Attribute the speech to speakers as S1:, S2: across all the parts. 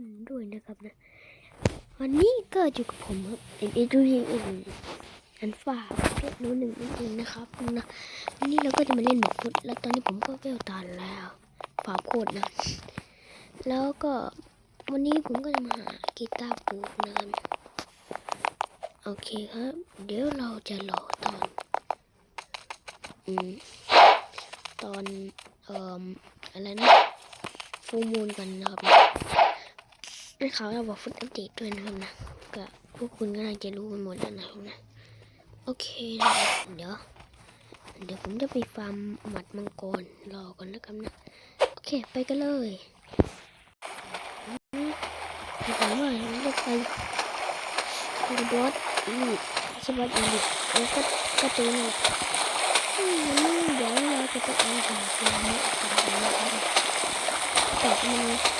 S1: คนด้วยนะครับนะ วันนี้ก็อยู่กับผมครับเอ็นเอจูฮีอื่นอันฟ้าเพชรโน้นหนึ่งนั่นเองนะครับนะวันนี้เราก็จะมาเล่นหมกฟุตแล้วตอนนี้ผมก็เวลตานแล้วฝาโคตรนะ แล้วก็วันนี้ผมก็จะมาหากีตาร์ปูนะครับโอเคครับ เดี๋ยวเราจะรอตอนอืมตอนเอ่ออะไรนะฟูมูลกันนะครับ ได้ข่าวว่าบอกฟุตอัปเดตด้วยนะครับนะก็พวกคุณก็น่าจะรู้กันหมดแล้วนะครับนะโอเคนะเดี๋ยวเดี๋ยวผมจะไปฟาร์มหมัดมังกรรอก่อนนะครับนะโอเคไปกันเลยผมว่าผมจะไปไปบอสอีลิทใช่บอสอีแล้วก็ก็ตัวนี้อืมเดี๋ยวเราจะไปเอาหาตัวนี้กันนะครับแต่มันถ้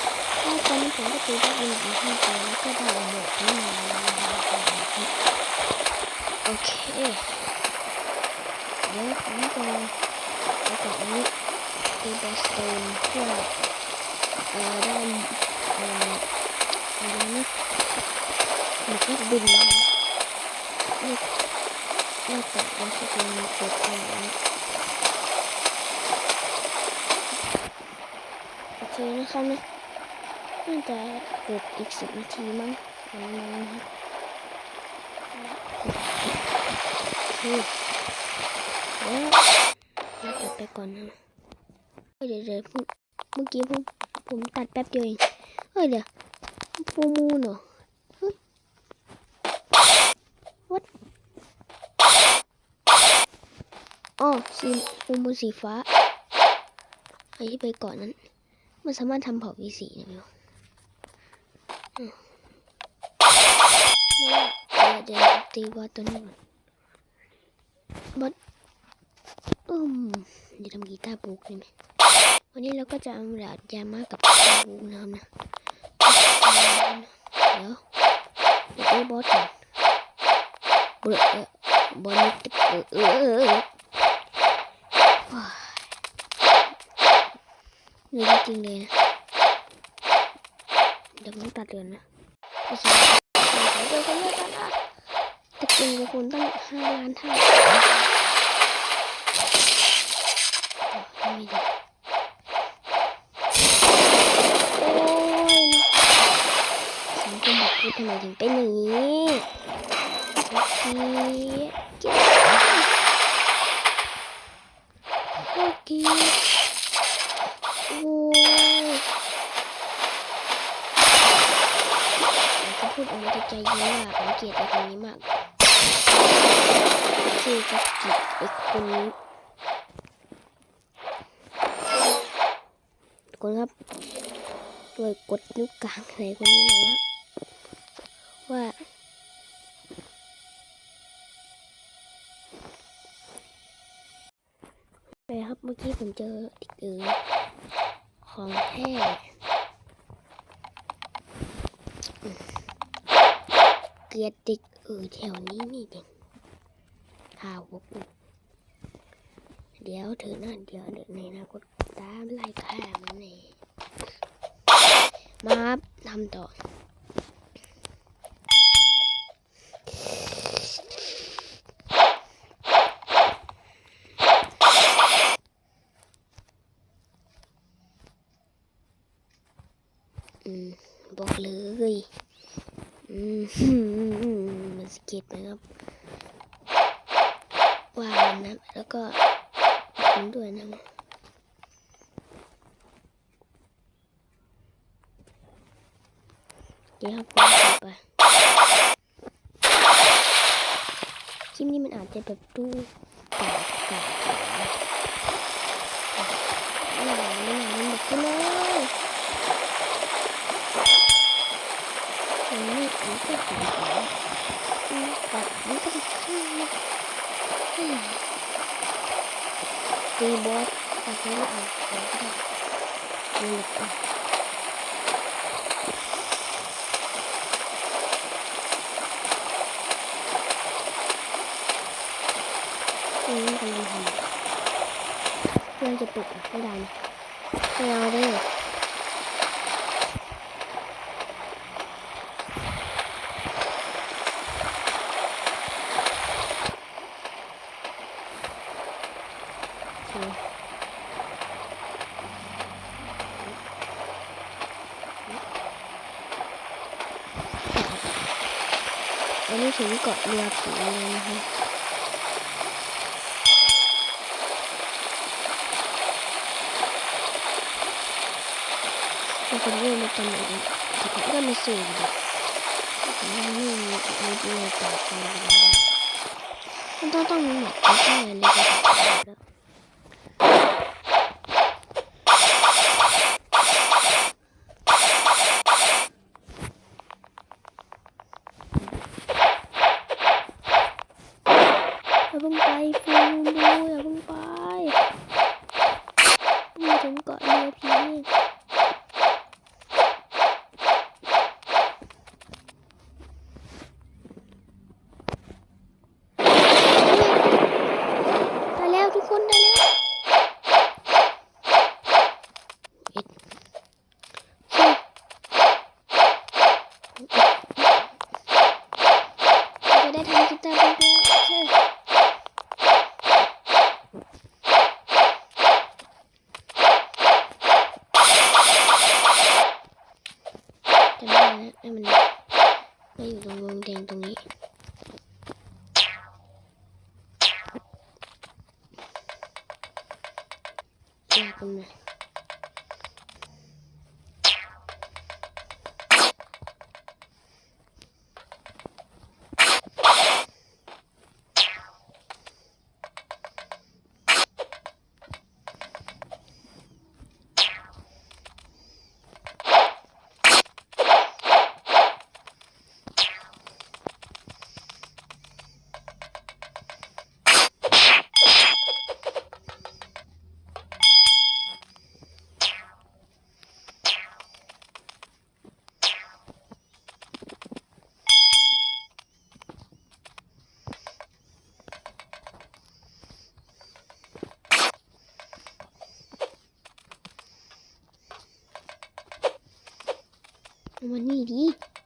S1: อนนี้ผมก็ตีได้อีลิทมาให้ตัวแล้วก็ได้หมดนี่มาโอเคเดี๋ยวผมจะเอาจากนี้ตีบอสโตนเพื่อเอ่อได้เอ่ออะไรนะหมึกนักบินนะครับนี่น่าจะว่าจะเป็นเกิดอะไรนะโอเคนะครับนะ น่าจะเกิดอีกสิบนาทีมั้งประมาณนั้นนะครับโอเคเดี๋ยวเราตัดไปก่อนนะเอ้ยเดี๋ยวเดี๋ยวเพิ่งเมื่อกี้ผมผมตัดแป๊บเดียวเองเฮ้ยเดี๋ยวฟูมูนเหรอเฮ้ย what อ๋อสีฟูมูนสีฟ้าไอ้ที่ไปก่อนนั้นมันสามารถทำเผาวีสีได้ไหมวะ เดี๋ยวเดี๋ยวตีบอสตัวนี้ก่อนบอสอืมเดี๋ยวทำกีตาร์บุกได้ไหมวันนี้เราก็จะเอาดาบยามากับกีตาร์บุกนะครับนะเดี๋ยวเดี๋ยวบอสก่อนเบื่อเออบอสนี่เออเออเออเออว้ายเหนื่อยจริงเลยนะ เดือนนะโอเคเดี๋ยวกันเลยกันนะจะก่งกว่าคุณตั้งห้าล้านเท่าไม่ได้โอ้ยสังคมบอกพูดทำไมถึงเป็นอย่างนี้โอเคโอเคโอ้ยผมจะพูดออกมาจาก ใจเยอะอะผมเกลียดไอ้คนนี้มากคือจะเกลียดไอ้คนนี้คนครับช่วยกดนิ้วกลางใส่คนนี้น่อยครับ ว่าไปครับเมื่อกี้ผมเจอติ๊กเออของแท้ เกียติกเออแถวนี้นี่เองข่าวพวกกูเดี๋ยวเธอนั่นเดี๋ยวเดี๋ยวในอนะกดตามไล่ฆ่ามันเลยมาทำต่อม บอกเลย อืม มันสะเก็ตนะครับ ว่ามันนะแล้วก็ผมด้วยนะเดี๋ยวผมไปคลิปนี้มันอาจจะแบบดูแปลกๆ ตกไม่ได้นะไม่เอาดิอันนี้ถึงเกาะเรือผีเลยนะคะ เป็นคนเรื่องมาตอนไหนเนี่ยแต่ผมก็ไม่สื่อดิผมยังไม่มีมีเรือต่อไปเลยมันต้องต้องมีหมัดไม่ใช่เลยก็แล้ว อย่าเพิ่งไปฟูดูอย่าเพิ่งไปมาถึงเกาะเรือพีได้แล้วทุกคนได้แล้วเอ็ดใช่จะได้ทำกีตาร์เป็นแล้วใช่ จำได้แล้วให้มันมาอยู่ตรงวงแดงตรงนี้ มากั นมา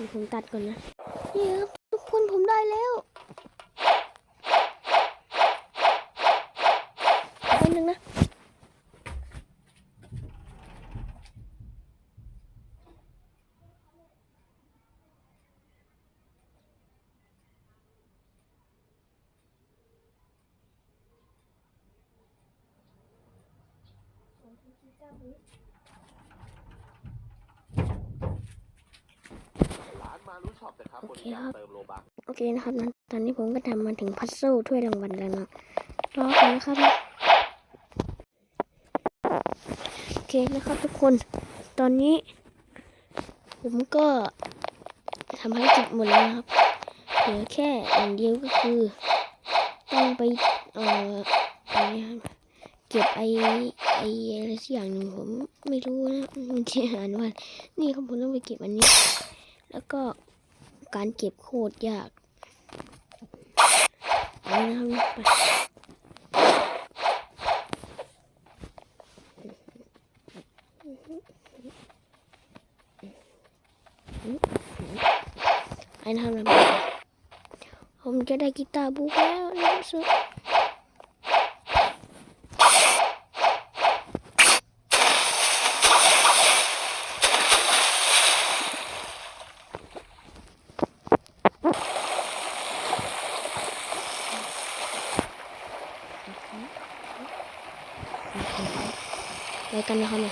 S1: ดี๋ยวผมตัดก่อนนะนี่ครับทุกคนผมได้แล้วแป๊บนึงนะ
S2: ร้านมารู้ช็อปนะครับบริการเติมโลบัก
S1: โอเคนะครับนะตอนนี้ผมก็ทำมาถึงพัซเซิลถ้วยรางวัลแล้วนะรอกันนะครับโอเคนะครับทุกคน ตอนนี้ ผมก็ทำภารกิจหมดแล้วนะครับเหลือแค่อย่างเดียวก็คือ ต้องไปเอ่ออะไรนะครับเก็บไอไออะไรสักอย่างหนึ่งผมไม่รู้นะมันจะอ่านว่า นี่ครับผมต้องไปเก็บอันนี้ แล้วก็ การเก็บโคตรยากไอานะครับไปไอ้นะครับนผมจะได้กีตาร์บุกแล้วนะครับ ไปกันน